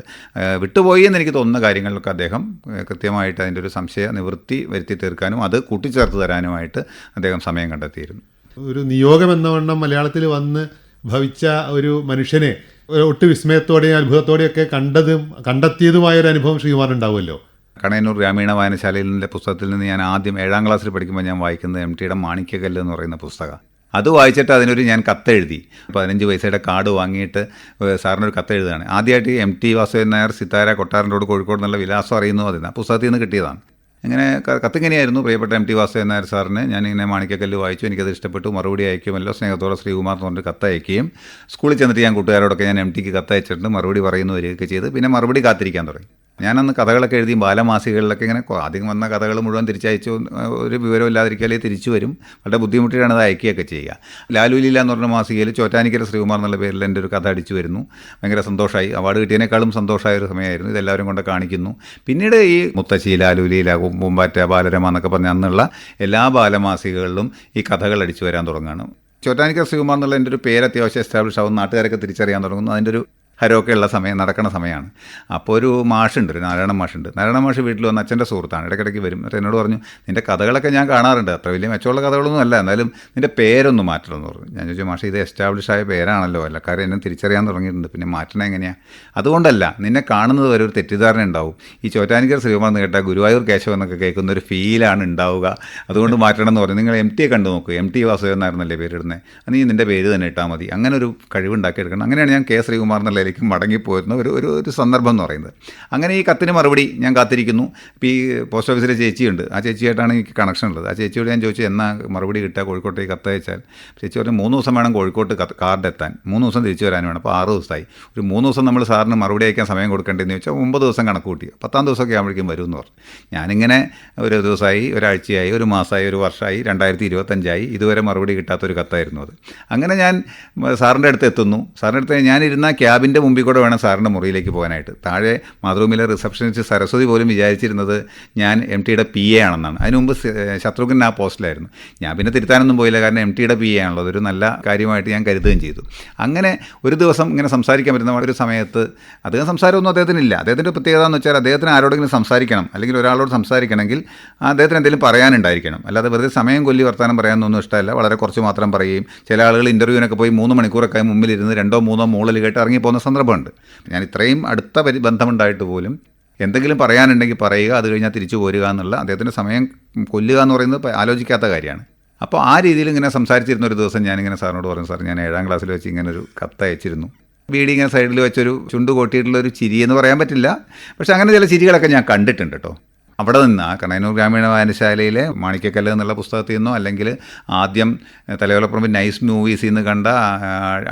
S3: വിട്ടുപോയി എന്ന് എനിക്ക് തോന്നുന്ന കാര്യങ്ങളിലൊക്കെ അദ്ദേഹം കൃത്യമായിട്ട് അതിന്റെ ഒരു സംശയ നിവൃത്തി വരുത്തി തീർക്കാനും അത് കൂട്ടിച്ചേർത്ത് തരാനുമായിട്ട് അദ്ദേഹം സമയം കണ്ടെത്തിയിരുന്നു.
S1: ഒരു നിയോഗം എന്നവണ്ണം മലയാളത്തിൽ വന്ന് ഭവിച്ച ഒരു മനുഷ്യനെ ഒട്ട് വിസ്മയത്തോടെയും അത്ഭുതത്തോടെയൊക്കെ കണ്ടതും കണ്ടെത്തിയതുമായ ഒരു അനുഭവം ശ്രീകുമാറിനുണ്ടാവുമല്ലോ?
S3: കണയന്നൂർ ഗ്രാമീണ വായനശാലയിലെ പുസ്തകത്തിൽ നിന്ന് ഞാൻ ആദ്യം ഏഴാം ക്ലാസ്സിൽ പഠിക്കുമ്പോൾ ഞാൻ വായിക്കുന്നത് എം ടിയുടെ മാണിക്യക്കല്ല് എന്ന് പറയുന്ന പുസ്തകം അത് വായിച്ചിട്ട് അതിനൊരു ഞാൻ കത്തെഴുതി പതിനഞ്ച് പൈസയുടെ കാർഡ് വാങ്ങിയിട്ട് സാറിനൊരു കത്ത് എഴുതുകയാണ്. ആദ്യമായിട്ട് M T Vasudevan Nair Sithara Kottaram road Kozhikode എന്നുള്ള വിലാസം അറിയുന്നു അതിന് പുസ്തകത്തിൽ നിന്ന് കിട്ടിയതാണ്. അങ്ങനെ കത്തിങ്ങനെയായിരുന്നു പ്രിയപ്പെട്ട എം ടി വാസുദേവൻ നായർ സാറിന്. ഞാനിങ്ങനെ മാണിക്കക്കല്ല് വായിച്ചു. എനിക്കത് ഇഷ്ടപ്പെട്ടു മറുപടി അയക്കുമല്ലോ സ്നേഹത്തോടെ ശ്രീകുമാർ എന്ന് പറഞ്ഞിട്ട് കത്ത് അയക്കുകയും സ്കൂളിൽ ചെന്നിട്ട് ഞാൻ കൂട്ടുകാരോടൊക്കെ ഞാൻ എം ടിക്ക് കത്തയച്ചിട്ടുണ്ട്. മറുപടി പറയുന്നു വരികയൊക്കെ ചെയ്ത്. പിന്നെ മറുപടി കാത്തിരിക്കാൻ തുടങ്ങി. ഞാനന്ന് കഥകളൊക്കെ എഴുതി ബാലമാസികകളിലൊക്കെ ഇങ്ങനെ ആദ്യം വന്ന കഥകൾ മുഴുവൻ തിരിച്ചയച്ചു. ഒരു വിവരം ഇല്ലാതിരിക്കാലേ തിരിച്ചു വരും. വളരെ ബുദ്ധിമുട്ടിയാണ് അത് അയക്കുകയൊക്കെ ചെയ്യുക. ലാലു ലീല എന്ന് പറഞ്ഞ മാസികയിൽ ചോറ്റാനിക്കര ശ്രീകുമാർ എന്നുള്ള പേരിൽ എന്റെ ഒരു കഥ അടിച്ചു വരുന്നു. ഭയങ്കര സന്തോഷമായി അവാർഡ് കിട്ടിയതിനേക്കാളും സന്തോഷമായ ഒരു സമയമായിരുന്നു. ഇതെല്ലാവരും കൊണ്ട് കാണിക്കുന്നു. പിന്നീട് ഈ മുത്തശ്ശി ലാലു ലീല ബാലരമ എന്നൊക്കെ പറഞ്ഞ അന്നുള്ള എല്ലാ ബാലമാസികകളിലും ഈ കഥകൾ അടിച്ചു വരാൻ തുടങ്ങുകയാണ്. ചോറ്റാനിക്കര ശ്രീകുമാർ എന്നുള്ള എന്റെ ഒരു പേര് അത്യാവശ്യം എസ്റ്റാബ്ലിഷ് ആവും. നാട്ടുകാരൊക്കെ തിരിച്ചറിയാൻ തുടങ്ങുന്നു. അതിന്റെ ഒരു ഹരമൊക്കെ ഉള്ള സമയം നടക്കുന്ന സമയമാണ്. അപ്പോൾ ഒരു മാഷുണ്ട് ഒരു നാരായണ മാഷുണ്ട്. നാരായണ മാഷ് വീട്ടിൽ വന്ന് അച്ഛന്റെ സുഹൃത്താണ്. ഇടയ്ക്കിടയ്ക്ക് വരും. എന്നിട്ട് എന്നോട് പറഞ്ഞു നിന്റെ കഥകളൊക്കെ ഞാൻ കാണാറുണ്ട്. അത്ര വലിയ മെച്ചമുള്ള കഥകളൊന്നും അല്ല. എന്നാലും നിന്റെ പേരൊന്ന് മാറ്റണമെന്ന് പറഞ്ഞു. ഞാൻ ചോദിച്ചു മാഷ് ഇത് എസ്റ്റാബ്ലിഷ് ആയ പേരാണല്ലോ. അല്ലക്കാരെ എന്നെ തിരിച്ചറിയാൻ തുടങ്ങിയിട്ടുണ്ട്. പിന്നെ മാറ്റണം എങ്ങനെയാണ് അതുകൊണ്ടല്ല നിന്നെ കാണുന്നത് വരെ ഒരു തെറ്റിദ്ധാരണ ഉണ്ടാവും. ഈ ചോറ്റാനിക്കർ ശ്രീകുമാർ എന്ന് കേട്ടാൽ ഗുരുവായൂർ കേശവൻ എന്നൊക്കെ കേൾക്കുന്ന ഒരു ഫീലാണ് ഉണ്ടാവുക. അതുകൊണ്ട് മാറ്റണം എന്ന് പറഞ്ഞു. നിങ്ങൾ എം ടിയെ കണ്ടു നോക്കൂ. എം ടി വാസുദേവൻ എന്നായിരുന്നല്ലേ പേരിടുന്നത് നീ നിന്റെ പേര് തന്നെ ഇട്ടാൽ മതി. അങ്ങനെ ഒരു കഴിവുണ്ടാക്കിയെടുക്കണം. അങ്ങനെയാണ് ഞാൻ കെ ശ്രീകുമാർ എന്നുള്ളതിലേക്ക് മടങ്ങിപ്പോയിരുന്ന ഒരു ഒരു ഒരു സന്ദർഭം എന്ന് പറയുന്നത്. അങ്ങനെ ഈ കത്തിന് മറുപടി ഞാൻ കാത്തിരിക്കുന്നു. ഇപ്പോൾ ഈ പോസ്റ്റ് ഓഫീസിലെ ചേച്ചിയുണ്ട്. ആ ചേച്ചിയായിട്ടാണ് എനിക്ക് കണക്ഷൻ ഉള്ളത്. ആ ചേച്ചിയോട് ഞാൻ ചോദിച്ചു എന്നാ മറുപടി കിട്ടുക? കോഴിക്കോട്ടേക്ക് കത്ത് അയച്ചാൽ? ചേച്ചി പറഞ്ഞു മൂന്ന് ദിവസം വേണം കോഴിക്കോട്ട് കാർഡ് എത്താൻ. മൂന്ന് ദിവസം തിരിച്ചു വരാൻ വേണം. അപ്പോൾ ആറ് ദിവസമായി. ഒരു മൂന്ന് ദിവസം നമ്മൾ സാറിന് മറുപടി അയക്കാൻ സമയം കൊടുക്കേണ്ടതെന്ന് ചോദിച്ചാൽ ഒമ്പത് ദിവസം കണക്ക് കൂട്ടി. പത്താം ദിവസമൊക്കെ ആകുമ്പോഴേക്കും വരും എന്ന് പറഞ്ഞു. ഞാനിങ്ങനെ ഒരു ദിവസമായി ഒരാഴ്ചയായി ഒരു മാസമായി ഒരു വർഷമായി രണ്ടായിരത്തി ഇരുപത്തഞ്ചായി ഇതുവരെ മറുപടി കിട്ടാത്തൊരു കത്തായിരുന്നു അത്. അങ്ങനെ ഞാൻ സാറിന്റെ അടുത്ത് എത്തുന്നു. സാറിന്റെ അടുത്ത് ഞാനിരുന്ന ക്യാബിന്റെ മുമ്പിൽ കൂടെ വേണം സാറിന്റെ മുറിയിലേക്ക് പോകാനായിട്ട്. താഴെ മാതൃഭൂമിയിലെ റിസപ്ഷനിസ്റ്റ് സരസ്വതി പോലും വിചാരിച്ചിരുന്നത് ഞാൻ എം ടിയുടെ പി എ ആണെന്നാണ്. അതിന് മുമ്പ് ശത്രുഘ്നൻ ആ പോസ്റ്റിലായിരുന്നു. ഞാൻ പിന്നെ തിരുത്താനൊന്നും പോയില്ല കാരണം എം ടിയുടെ പി എ ആണല്ലോ അതൊരു നല്ല കാര്യമായിട്ട് ഞാൻ കരുതുകയും ചെയ്തു. അങ്ങനെ ഒരു ദിവസം ഇങ്ങനെ സംസാരിക്കാൻ പറ്റുന്ന ഒരു സമയത്ത് അദ്ദേഹം സംസാരമൊന്നും അദ്ദേഹത്തിനില്ല. അദ്ദേഹത്തിന്റെ പ്രത്യേകത എന്ന് വെച്ചാൽ അദ്ദേഹത്തിന് ആരോടെങ്കിലും സംസാരിക്കണം. അല്ലെങ്കിൽ ഒരാളോട് സംസാരിക്കണമെങ്കിൽ അദ്ദേഹത്തിന് എന്തെങ്കിലും പറയാനുണ്ടായിരിക്കണം. അല്ലാതെ വെറുതെ സമയം കൊല്ലി വർത്താനം പറയാനൊന്നും ഇഷ്ടമല്ല. വളരെ കുറച്ച് മാത്രം പറയുകയും ചില ആളുകൾ ഇന്റർവ്യൂവിനൊക്കെ പോയി മൂന്ന് മണിക്കൂറൊക്കെ മുമ്പിലിരുന്ന് രണ്ടോ മൂന്നോ മൂളൽ കേട്ട് ഇറങ്ങിപ്പോകുന്ന സന്ദർഭമുണ്ട്. ഞാൻ ഇത്രയും അടുത്ത പരി ബന്ധമുണ്ടായിട്ട് പോലും എന്തെങ്കിലും പറയാനുണ്ടെങ്കിൽ പറയുക അത് കഴിഞ്ഞാൽ തിരിച്ചു പോരുക എന്നുള്ള അദ്ദേഹത്തിന്റെ സമയം കൊല്ലുക എന്ന് പറയുന്നത് ആലോചിക്കാത്ത കാര്യമാണ്. അപ്പോൾ ആ രീതിയിൽ ഇങ്ങനെ സംസാരിച്ചിരുന്ന ഒരു ദിവസം ഞാനിങ്ങനെ സാറിനോട് പറഞ്ഞു സാർ ഞാൻ ഏഴാം ക്ലാസ്സിൽ വെച്ച് ഇങ്ങനെ ഒരു കത്ത് അയച്ചിരുന്നു. വീട് ഇങ്ങനെ സൈഡിൽ വെച്ചൊരു ചുണ്ട് കൊട്ടിയിട്ടുള്ള ഒരു ചിരി എന്ന് പറയാൻ പറ്റില്ല. പക്ഷെ അങ്ങനെ ചില ചിരികളൊക്കെ ഞാൻ കണ്ടിട്ടുണ്ട് കേട്ടോ. അവിടെ നിന്ന് ആ കണയനൂർ ഗ്രാമീണ വായനശാലയിലെ മാണിക്കക്കല്ല് എന്നുള്ള പുസ്തകത്തിൽ നിന്നോ അല്ലെങ്കിൽ ആദ്യം തലയോലപ്പുറമ്പ് നൈസ് മൂവീസിൽ നിന്ന് കണ്ട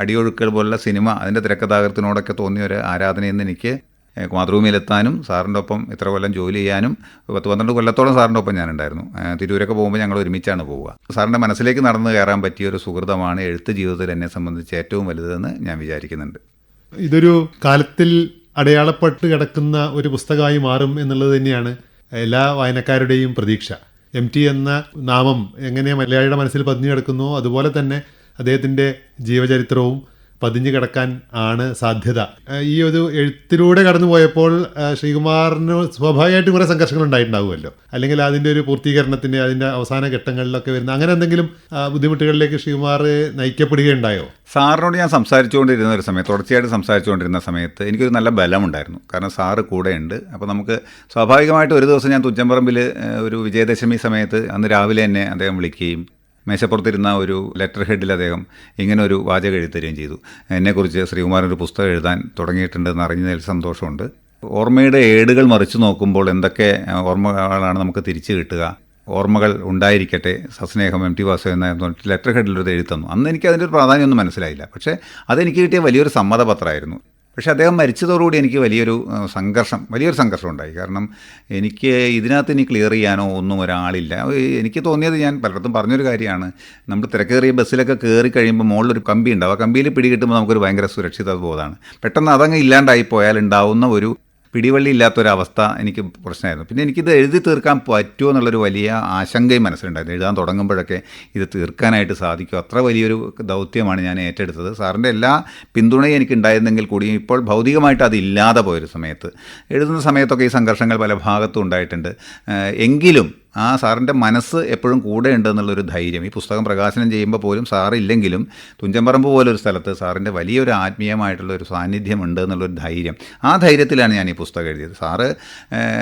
S3: അടിയൊഴുക്കൾ പോലുള്ള സിനിമ അതിന്റെ തിരക്കഥാകൃത്തിനോടൊക്കെ തോന്നിയ ഒരു ആരാധനയെന്ന് എനിക്ക് മാതൃഭൂമിയിലെത്താനും സാറിന്റെ ഒപ്പം ഇത്ര കൊല്ലം ജോലി ചെയ്യാനും പത്ത് പന്ത്രണ്ട് കൊല്ലത്തോളം സാറിന്റെ ഒപ്പം ഞാനുണ്ടായിരുന്നു തിരൂരൊക്കെ പോകുമ്പോൾ ഞങ്ങൾ ഒരുമിച്ചാണ് പോവുക. സാറിന്റെ മനസ്സിലേക്ക് നടന്നു കയറാൻ പറ്റിയ ഒരു സുഹൃതമാണ് എഴുത്ത് ജീവിതത്തിൽ എന്നെ സംബന്ധിച്ച് ഏറ്റവും വലുതെന്ന് ഞാൻ വിചാരിക്കുന്നുണ്ട്.
S1: ഇതൊരു കാലത്തിൽ അടയാളപ്പെട്ട് കിടക്കുന്ന ഒരു പുസ്തകമായി മാറും എന്നുള്ളത് തന്നെയാണ് എല്ലാ വായനക്കാരുടെയും പ്രതീക്ഷ. എം ടി എന്ന നാമം എങ്ങനെ മലയാളിയുടെ മനസ്സിൽ പതിഞ്ഞു കിടക്കുന്നു അതുപോലെ തന്നെ അദ്ദേഹത്തിന്റെ ജീവചരിത്രവും പതിഞ്ഞു കിടക്കാൻ ആണ് സാധ്യത. ഈ ഒരു എഴുത്തിലൂടെ കടന്നു പോയപ്പോൾ ശ്രീകുമാറിന് സ്വാഭാവികമായിട്ടും കുറേ സംഘർഷങ്ങൾ ഉണ്ടായിട്ടുണ്ടാവുമല്ലോ. അല്ലെങ്കിൽ അതിന്റെ ഒരു പൂർത്തീകരണത്തിന്റെ അതിന്റെ അവസാന ഘട്ടങ്ങളിലൊക്കെ വരുന്ന അങ്ങനെ എന്തെങ്കിലും ബുദ്ധിമുട്ടുകളിലേക്ക് ശ്രീകുമാർ നയിക്കപ്പെടുകയുണ്ടായോ?
S3: സാറിനോട് ഞാൻ സംസാരിച്ചുകൊണ്ടിരുന്ന ഒരു സമയത്ത് തുടർച്ചയായിട്ട് സംസാരിച്ചുകൊണ്ടിരുന്ന സമയത്ത് എനിക്കൊരു നല്ല ബലമുണ്ടായിരുന്നു. കാരണം സാറ് കൂടെയുണ്ട്. അപ്പോൾ നമുക്ക് സ്വാഭാവികമായിട്ട് ഒരു ദിവസം ഞാൻ തുഞ്ചമ്പറമ്പിൽ ഒരു വിജയദശമി സമയത്ത് അന്ന് രാവിലെ തന്നെ അദ്ദേഹം വിളിക്കുകയും മേശപ്പുറത്തിരുന്ന ഒരു ലെറ്റർ ഹെഡിൽ അദ്ദേഹം ഇങ്ങനെ ഒരു വാചകം എഴുതരുകയും ചെയ്തു. എന്നെക്കുറിച്ച് ശ്രീകുമാരൻ ഒരു പുസ്തകം എഴുതാൻ തുടങ്ങിയിട്ടുണ്ടെന്ന് അറിഞ്ഞതിൽ സന്തോഷമുണ്ട്. ഓർമ്മയുടെ ഏടുകൾ മറിച്ചു നോക്കുമ്പോൾ എന്തൊക്കെ ഓർമ്മകളാണ് നമുക്ക് തിരിച്ചു കിട്ടുക? ഓർമ്മകൾ ഉണ്ടായിരിക്കട്ടെ സസ്നേഹം എം ടി വാസു എന്ന ലെറ്റർ ഹെഡിലൊരു ഒരു എഴുതി തന്നു. അന്ന് എനിക്ക് അതിന്റെ ഒരു പ്രാധാന്യമൊന്നും മനസ്സിലായില്ല. പക്ഷേ അതെനിക്ക് കിട്ടിയ വലിയൊരു സമ്മതപത്രമായിരുന്നു. പക്ഷേ അദ്ദേഹം മരിച്ചതോടുകൂടി എനിക്ക് വലിയൊരു സംഘർഷം വലിയൊരു സംഘർഷം ഉണ്ടായി. കാരണം എനിക്ക് ഇതിനകത്ത് ഇനി ക്ലിയർ ചെയ്യാനോ ഒന്നും ഒരാളില്ല. എനിക്ക് തോന്നിയത് ഞാൻ പലയിടത്തും പറഞ്ഞൊരു കാര്യമാണ്. നമ്മൾ തിരക്കേറിയ ബസ്സിലൊക്കെ കയറി കഴിയുമ്പോൾ മുകളിലൊരു കമ്പി ഉണ്ടാവും ആ കമ്പിയിൽ പിടികിട്ടുമ്പോൾ നമുക്കൊരു ഭയങ്കര സുരക്ഷിത ബോധമാണ്. പെട്ടെന്ന് അതങ്ങ് ഇല്ലാണ്ടായി പോയാൽ ഉണ്ടാവുന്ന ഒരു പിടിവള്ളി ഇല്ലാത്തൊരവസ്ഥ എനിക്ക് പ്രശ്നമായിരുന്നു. പിന്നെ എനിക്കിത് എഴുതി തീർക്കാൻ പറ്റുമോ എന്നുള്ളൊരു വലിയ ആശങ്കയും മനസ്സിലുണ്ടായിരുന്നു. എഴുതാൻ തുടങ്ങുമ്പോഴൊക്കെ ഇത് തീർക്കാനായിട്ട് സാധിക്കും. അത്ര വലിയൊരു ദൗത്യമാണ് ഞാൻ ഏറ്റെടുത്തത്. സാറിന്റെ എല്ലാ പിന്തുണയും എനിക്ക് ഉണ്ടായിരുന്നെങ്കിൽ കൂടിയും ഇപ്പോൾ ഭൗതികമായിട്ട് അത് ഇല്ലാതെ പോയൊരു സമയത്ത്. എഴുതുന്ന സമയത്തൊക്കെ ഈ സംഘർഷങ്ങൾ പല ഭാഗത്തും ഉണ്ടായിട്ടുണ്ട്. എങ്കിലും ആ സാറിന്റെ മനസ്സ് എപ്പോഴും കൂടെ ഉണ്ട് എന്നുള്ളൊരു ധൈര്യം. ഈ പുസ്തകം പ്രകാശനം ചെയ്യുമ്പോൾ പോലും സാറില്ലെങ്കിലും തുഞ്ചമ്പറമ്പ് പോലൊരു സ്ഥലത്ത് സാറിന്റെ വലിയൊരു ആത്മീയമായിട്ടുള്ള ഒരു സാന്നിധ്യം ഉണ്ട് എന്നുള്ളൊരു ധൈര്യം. ആ ധൈര്യത്തിലാണ് ഞാൻ ഈ പുസ്തകം എഴുതിയത്. സാറ്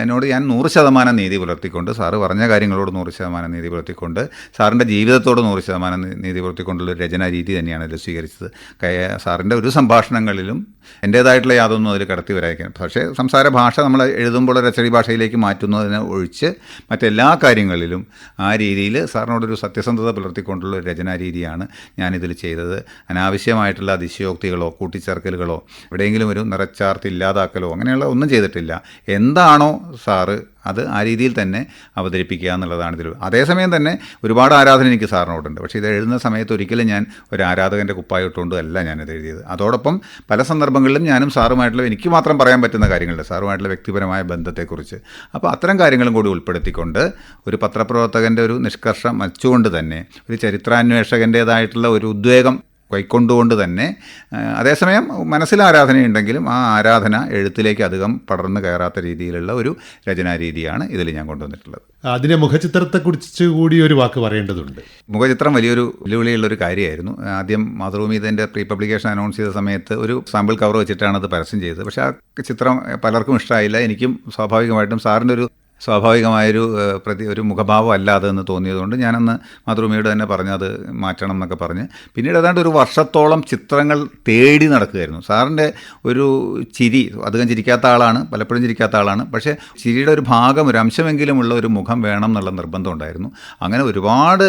S3: എന്നോട് ഞാൻ നൂറ് ശതമാനം നീതി പുലർത്തിക്കൊണ്ട് സാറ് പറഞ്ഞ കാര്യങ്ങളോട് നൂറ് ശതമാനം നീതി പുലർത്തിക്കൊണ്ട് സാറിന്റെ ജീവിതത്തോട് നൂറ് ശതമാനം നീതി പുലർത്തിക്കൊണ്ടുള്ള ഒരു രചനാ രീതി തന്നെയാണ് അതിൽ സ്വീകരിച്ചത്. സാറിന്റെ ഒരു സംഭാഷണങ്ങളിലും എന്റേതായിട്ടുള്ള യാതൊന്നും അതിൽ കടത്തി വരായിരിക്കണം പക്ഷേ സംസാര ഭാഷ നമ്മൾ എഴുതുമ്പോൾ അച്ചടി ഭാഷയിലേക്ക് മാറ്റുന്നതിനെ ഒഴിച്ച് മറ്റെല്ലാ കാര്യങ്ങളിലും ആ രീതിയിൽ സാറിനോടൊരു സത്യസന്ധത പുലർത്തിക്കൊണ്ടുള്ള ഒരു രചനാ രീതിയാണ് ഞാനിതിൽ ചെയ്തത്. അനാവശ്യമായിട്ടുള്ള അതിശയോക്തികളോ കൂട്ടിച്ചേർക്കലുകളോ എവിടെയെങ്കിലും ഒരു നിറച്ചാർത്ത് ഇല്ലാതാക്കലോ അങ്ങനെയുള്ള ഒന്നും ചെയ്തിട്ടില്ല. എന്താണോ സാറ് അത് ആ രീതിയിൽ തന്നെ അവതരിപ്പിക്കുക എന്നുള്ളതാണ് ഇതിൽ അതേസമയം തന്നെ ഒരുപാട് ആരാധന എനിക്ക് സാറിനോടുണ്ട്. പക്ഷേ ഇത് എഴുതുന്ന സമയത്ത് ഒരിക്കലും ഞാൻ ഒരു ആരാധകന്റെ കുപ്പായ ഇട്ടുകൊണ്ടല്ല ഞാനിത് എഴുതിയത്. അതോടൊപ്പം പല സന്ദർഭങ്ങളിലും ഞാനും സാറുമായിട്ടുള്ള എനിക്ക് മാത്രം പറയാൻ പറ്റുന്ന കാര്യങ്ങളുണ്ട് സാറുമായിട്ടുള്ള വ്യക്തിപരമായ ബന്ധത്തെക്കുറിച്ച്. അപ്പോൾ അത്തരം കാര്യങ്ങളും കൂടി ഉൾപ്പെടുത്തിക്കൊണ്ട് ഒരു പത്രപ്രവർത്തകന്റെ ഒരു നിഷ്കർഷം വച്ചുകൊണ്ട് തന്നെ ഒരു ചരിത്രാന്വേഷകന്റേതായിട്ടുള്ള ഒരു ഉദ്വേഗം കൈക്കൊണ്ടുകൊണ്ട് തന്നെ അതേസമയം മനസ്സിൽ ആരാധനയുണ്ടെങ്കിലും ആ ആരാധന എഴുത്തിലേക്ക് അധികം പടർന്നു കയറാത്ത രീതിയിലുള്ള ഒരു രചനാ രീതിയാണ് ഇതിൽ ഞാൻ കൊണ്ടുവന്നിട്ടുള്ളത്.
S1: അതിനെ മുഖചിത്രത്തെക്കുറിച്ച് കൂടി ഒരു വാക്ക് പറയേണ്ടതുണ്ട്.
S3: മുഖചിത്രം വലിയൊരു വെല്ലുവിളിയുള്ളൊരു കാര്യമായിരുന്നു. ആദ്യം മാതൃഭൂമി ഇതിന്റെ പ്രീ പബ്ലിക്കേഷൻ അനൗൺസ് ചെയ്ത സമയത്ത് ഒരു സാമ്പിൾ കവർ വെച്ചിട്ടാണ് അത് പരസ്യം ചെയ്തത്. പക്ഷേ ആ ചിത്രം പലർക്കും ഇഷ്ടമായില്ല. എനിക്കും സ്വാഭാവികമായിട്ടും സാറിന്റെ ഒരു സ്വാഭാവികമായൊരു പ്രതി ഒരു മുഖഭാവം അല്ലാതെ എന്ന് തോന്നിയതുകൊണ്ട് ഞാനന്ന് മാതൃഭൂമിയോട് തന്നെ പറഞ്ഞു അത് മാറ്റണം എന്നൊക്കെ പറഞ്ഞ്. പിന്നീട് ഏതാണ്ട് ഒരു വർഷത്തോളം ചിത്രങ്ങൾ തേടി നടക്കുകയായിരുന്നു. സാറിന്റെ ഒരു ചിരി അധികം ചിരിക്കാത്ത ആളാണ് പലപ്പോഴും ചിരിക്കാത്ത ആളാണ് പക്ഷേ ചിരിയുടെ ഒരു ഭാഗം ഒരു അംശമെങ്കിലുമുള്ള ഒരു മുഖം വേണം എന്നുള്ള നിർബന്ധം ഉണ്ടായിരുന്നു. അങ്ങനെ ഒരുപാട്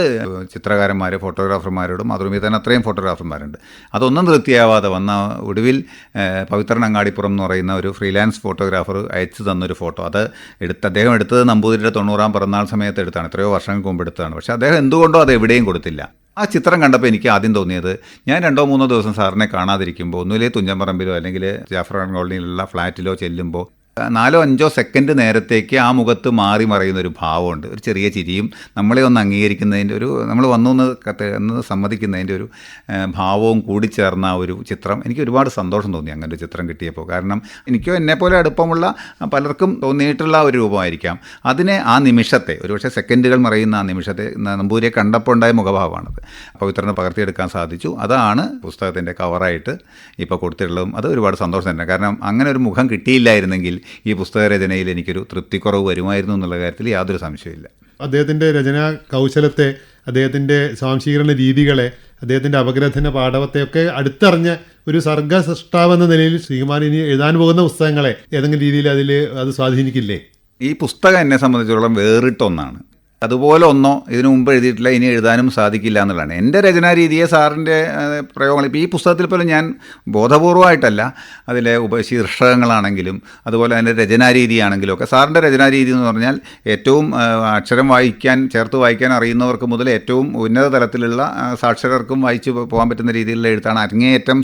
S3: ചിത്രകാരന്മാർ ഫോട്ടോഗ്രാഫർമാരോടും മാതൃഭൂമി തന്നെ അത്രയും ഫോട്ടോഗ്രാഫർമാരുണ്ട്. അതൊന്നും തൃപ്തിയാവാതെ വന്ന ഒടുവിൽ പവിത്രൻ അങ്ങാടിപ്പുറം എന്ന് പറയുന്ന ഒരു ഫ്രീലാൻസ് ഫോട്ടോഗ്രാഫർ അയച്ചു തന്നൊരു ഫോട്ടോ. അത് എടുത്ത് അദ്ദേഹം എടുത്തത് നമ്പൂതിരിയുടെ തൊണ്ണൂറാം പിറന്നാൾ സമയത്ത് എടുത്താണ്. എത്രയോ വർഷങ്ങൾക്ക് മുമ്പ് എടുത്തതാണ്. പക്ഷേ അദ്ദേഹം എന്തുകൊണ്ടോ അത് എവിടെയും കൊടുത്തില്ല. ആ ചിത്രം കണ്ടപ്പോൾ എനിക്ക് ആദ്യം തോന്നിയത് ഞാൻ രണ്ടോ മൂന്നോ ദിവസം സാറിനെ കാണാതിരിക്കുമ്പോൾ ഒന്നുമില്ലേ തുഞ്ചമ്പറമ്പിലോ അല്ലെങ്കിൽ ജാഫർ കോളനിയിലുള്ള ഫ്ലാറ്റിലോ ചെല്ലുമ്പോൾ നാലോ അഞ്ചോ സെക്കൻഡ് നേരത്തേക്ക് ആ മുഖത്ത് മാറി മറയുന്ന ഒരു ഭാവമുണ്ട്. ഒരു ചെറിയ ചിരിയും നമ്മളെ ഒന്ന് അംഗീകരിക്കുന്നതിന്റെ ഒരു നമ്മൾ വന്നു എന്ന് സമ്മതിക്കുന്നതിന്റെ ഒരു ഭാവവും കൂടിച്ചേർന്ന ഒരു ചിത്രം. എനിക്ക് ഒരുപാട് സന്തോഷം തോന്നി അങ്ങനെ ഒരു ചിത്രം കിട്ടിയപ്പോൾ. കാരണം എനിക്കോ എന്നെപ്പോലെ അടുപ്പമുള്ള പലർക്കും തോന്നിയിട്ടുള്ള ഒരു രൂപമായിരിക്കാം. അതിനെ ആ നിമിഷത്തെ ഒരുപക്ഷെ സെക്കൻഡുകൾ മറയുന്ന ആ നിമിഷത്തെ നമ്പൂരിയെ കണ്ടപ്പോൾ ഉണ്ടായ മുഖഭാവമാണത്. പവിത്രന് പകർത്തിയെടുക്കാൻ സാധിച്ചു. അതാണ് പുസ്തകത്തിന്റെ കവറായിട്ട് ഇപ്പോൾ കൊടുത്തിട്ടുള്ളതും. അത് ഒരുപാട് സന്തോഷം തന്നെ. കാരണം അങ്ങനെ ഒരു മുഖം കിട്ടിയില്ലായിരുന്നെങ്കിൽ ഈ പുസ്തക രചനയിൽ എനിക്കൊരു തൃപ്തിക്കുറവ് വരുമായിരുന്നു എന്നുള്ള കാര്യത്തിൽ യാതൊരു സംശയമില്ല
S1: അദ്ദേഹത്തിന്റെ രചനാ കൗശലത്തെ അദ്ദേഹത്തിന്റെ സ്വാംശീകരണ രീതികളെ അദ്ദേഹത്തിന്റെ അപഗ്രഥന പാഠവത്തെയൊക്കെ അടുത്തറിഞ്ഞ ഒരു സർഗ സൃഷ്ടാവെന്ന നിലയിൽ ശ്രീകുമാർ ഇനി എഴുതാൻ പോകുന്ന പുസ്തകങ്ങളെ ഏതെങ്കിലും രീതിയിൽ അതിൽ അത് സ്വാധീനിക്കില്ലേ?
S3: ഈ പുസ്തകം എന്നെ സംബന്ധിച്ചിടത്തോളം വേറിട്ട ഒന്നാണ് അതുപോലെ ഒന്നോ ഇതിനു മുമ്പ് എഴുതിയിട്ടില്ല ഇനി എഴുതാനും സാധിക്കില്ല എന്നുള്ളതാണ്. എന്റെ രചനാ രീതിയെ സാറിന്റെ പ്രയോഗങ്ങൾ ഇപ്പോൾ ഈ പുസ്തകത്തിൽ പോലും ഞാൻ ബോധപൂർവമായിട്ടല്ല അതിലെ ഉപശീർഷകങ്ങളാണെങ്കിലും അതുപോലെ അതിന്റെ രചനാരീതിയാണെങ്കിലും ഒക്കെ സാറിന്റെ രചനാരീതി എന്ന് പറഞ്ഞാൽ ഏറ്റവും അക്ഷരം വായിക്കാൻ ചേർത്ത് വായിക്കാൻ അറിയുന്നവർക്ക് മുതൽ ഏറ്റവും ഉന്നത തലത്തിലുള്ള സാക്ഷരർക്കും വായിച്ചു പോകാൻ പറ്റുന്ന രീതിയിലുള്ള എഴുത്താണ്. അങ്ങേയറ്റം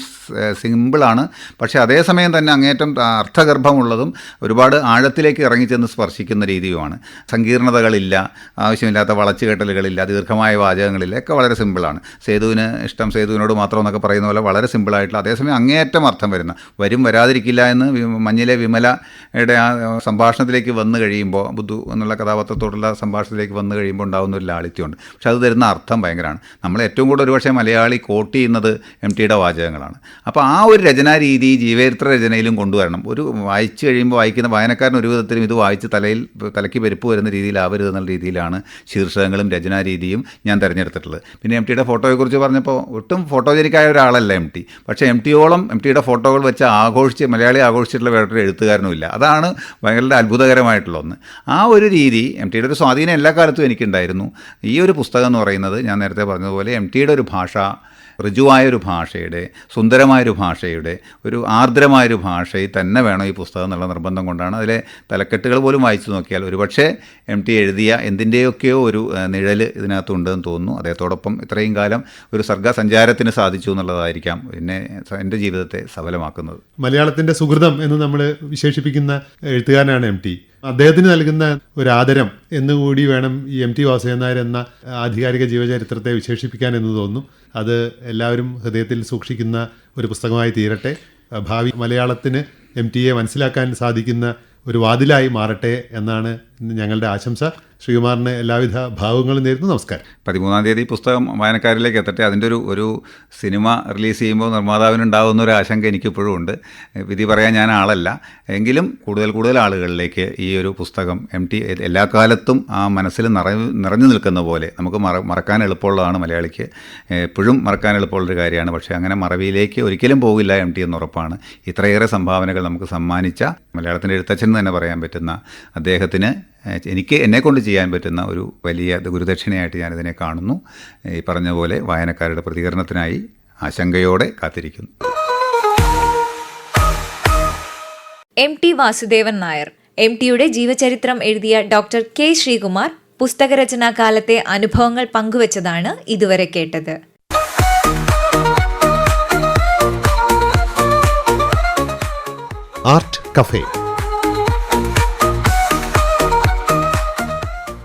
S3: സിമ്പിളാണ്. പക്ഷേ അതേസമയം തന്നെ അങ്ങേയറ്റം അർത്ഥഗർഭമുള്ളതും ഒരുപാട് ആഴത്തിലേക്ക് ഇറങ്ങിച്ചെന്ന് സ്പർശിക്കുന്ന രീതിയുമാണ്. സങ്കീർണതകളില്ല ആവശ്യമില്ലാത്ത വളച്ചുകെട്ടലുകളില്ല ദീർഘമായ വാചകങ്ങളില്ല ഒക്കെ വളരെ സിമ്പിളാണ്. സേതുവിന് ഇഷ്ടം സേതുവിനോട് മാത്രം എന്നൊക്കെ പറയുന്ന പോലെ വളരെ സിമ്പിളായിട്ടുള്ള അതേസമയം അങ്ങേയറ്റം അർത്ഥം വരുന്ന വരും വരാതിരിക്കില്ല എന്ന് മഞ്ഞിലെ വിമലയുടെ ആ സംഭാഷണത്തിലേക്ക് വന്നു കഴിയുമ്പോൾ ബുദ്ധു എന്നുള്ള കഥാപാത്രത്തോടുള്ള സംഭാഷണത്തിലേക്ക് വന്നു കഴിയുമ്പോൾ ഉണ്ടാകുന്ന ഒരു ലാളിത്യമുണ്ട്. പക്ഷെ അത് തരുന്ന അർത്ഥം ഭയങ്കരമാണ്. നമ്മൾ ഏറ്റവും കൂടുതൽ ഒരുപക്ഷെ മലയാളി കോട്ട് ചെയ്യുന്നത് എം ടിയുടെ വാചകങ്ങളാണ്. അപ്പോൾ ആ ഒരു രചനാ രീതി ജീവചരിത്ര രചനയിലും കൊണ്ടുവരണം. ഒരു വായിച്ചു കഴിയുമ്പോൾ വായിക്കുന്ന വായനക്കാരൻ ഒരു വിധത്തിലും ഇത് വായിച്ച് തലയിൽ തലയ്ക്ക് പെരുപ്പ് വരുന്ന രീതിയിലാവരുത് എന്നുള്ള രീതിയിലാണ് ശീർഷകങ്ങളും രചനാരീതിയും ഞാൻ തിരഞ്ഞെടുത്തിട്ടുള്ളത്. പിന്നെ എം ടിയുടെ ഫോട്ടോയെക്കുറിച്ച് പറഞ്ഞപ്പോൾ ഒട്ടും ഫോട്ടോജനിക്കായ ഒരാളല്ല എം ടി പക്ഷേ എം ടിയോളം എം ടിയുടെ ഫോട്ടോകൾ വെച്ച് ആഘോഷിച്ച് മലയാളി ആഘോഷിച്ചിട്ടുള്ള വേറൊരു എഴുത്തുകാരനുമില്ല അതാണ് ഭയങ്കര അത്ഭുതകരമായിട്ടുള്ള ഒന്ന്. ആ ഒരു രീതി എം ടിയുടെ ഒരു സ്വാധീനം എല്ലാ കാലത്തും എനിക്കുണ്ടായിരുന്നു. ഈ ഒരു പുസ്തകം എന്ന് പറയുന്നത് ഞാൻ നേരത്തെ പറഞ്ഞതുപോലെ എം ടിയുടെ ഒരു ഭാഷ ഋജുവായൊരു ഭാഷയുടെ സുന്ദരമായൊരു ഭാഷയുടെ ഒരു ആർദ്രമായൊരു ഭാഷയിൽ തന്നെ വേണം ഈ പുസ്തകം എന്നുള്ള നിർബന്ധം കൊണ്ടാണ് അതിലെ തലക്കെട്ടുകൾ പോലും വായിച്ചു നോക്കിയാൽ. ഒരുപക്ഷെ എം ടി എഴുതിയ എന്തിന്റെയൊക്കെയോ ഒരു നിഴൽ ഇതിനകത്തുണ്ടെന്ന് തോന്നുന്നു. അദ്ദേഹത്തോടൊപ്പം ഇത്രയും കാലം ഒരു സർഗസഞ്ചാരത്തിന് സാധിച്ചു എന്നുള്ളതായിരിക്കാം എന്നെ എന്റെ ജീവിതത്തെ സഫലമാക്കുന്നത്.
S1: മലയാളത്തിന്റെ സുഹൃതം എന്ന് നമ്മൾ വിശേഷിപ്പിക്കുന്ന എഴുത്തുകാരനാണ് എം ടി. അദ്ദേഹത്തിന് നൽകുന്ന ഒരു ആദരം എന്നുകൂടി വേണം ഈ എം ടി വാസുദേവൻ നായർ എന്ന ആധികാരിക ജീവചരിത്രത്തെ വിശേഷിപ്പിക്കാൻ എന്ന് തോന്നുന്നു. അത് എല്ലാവരും ഹൃദയത്തിൽ സൂക്ഷിക്കുന്ന ഒരു പുസ്തകമായി തീരട്ടെ. ഭാവി മലയാളത്തിന് എം ടിയെ മനസ്സിലാക്കാൻ സാധിക്കുന്ന ഒരു വാതിലായി മാറട്ടെ എന്നാണ് ഞങ്ങളുടെ ആശംസ ശ്രീകുമാറിന് എല്ലാവിധ ഭാവങ്ങളും നേരുന്നു. നമസ്കാരം.
S3: പതിമൂന്നാം തീയതി പുസ്തകം വായനക്കാരിലേക്ക് എത്തട്ടെ. അതിന്റെ ഒരു ഒരു സിനിമ റിലീസ് ചെയ്യുമ്പോൾ നിർമ്മാതാവിനുണ്ടാകുന്ന ഒരു ആശങ്ക എനിക്കിപ്പോഴും ഉണ്ട്. വിധി പറയാൻ ഞാൻ ആളല്ല. എങ്കിലും കൂടുതൽ കൂടുതൽ ആളുകളിലേക്ക് ഈ ഒരു പുസ്തകം എം ടി എല്ലാ കാലത്തും ആ മനസ്സിൽ നിറ നിറഞ്ഞു നിൽക്കുന്ന പോലെ നമുക്ക് മറ മറക്കാൻ എളുപ്പമുള്ളതാണ് മലയാളിക്ക്. എപ്പോഴും മറക്കാൻ എളുപ്പമുള്ളൊരു കാര്യമാണ്. പക്ഷേ അങ്ങനെ മറവിയിലേക്ക് ഒരിക്കലും പോകില്ല എം ടി എന്ന് ഉറപ്പാണ്. ഇത്രയേറെ സംഭാവനകൾ നമുക്ക് സമ്മാനിച്ച മലയാളത്തിന്റെ എഴുത്തച്ഛൻ തന്നെ പറയാൻ പറ്റുന്ന അദ്ദേഹത്തിന് എനിക്ക് എന്നെക്കൊണ്ട് ചെയ്യാൻ പറ്റുന്ന ഒരു വലിയ ഗുരുദക്ഷിണയായിട്ട് ഞാനിതിനെ കാണുന്നു. ഈ പറഞ്ഞ പോലെ വായനക്കാരുടെ പ്രതികരണത്തിനായി ആശങ്കയോടെ കാത്തിരിക്കുന്നു.
S2: M T Vasudevan Nair M ടിയുടെ ജീവചരിത്രം എഴുതിയ ഡോക്ടർ കെ ശ്രീകുമാർ പുസ്തകരചനാ കാലത്തെ അനുഭവങ്ങൾ പങ്കുവച്ചതാണ് ഇതുവരെ കേട്ടത്.
S1: Art cafe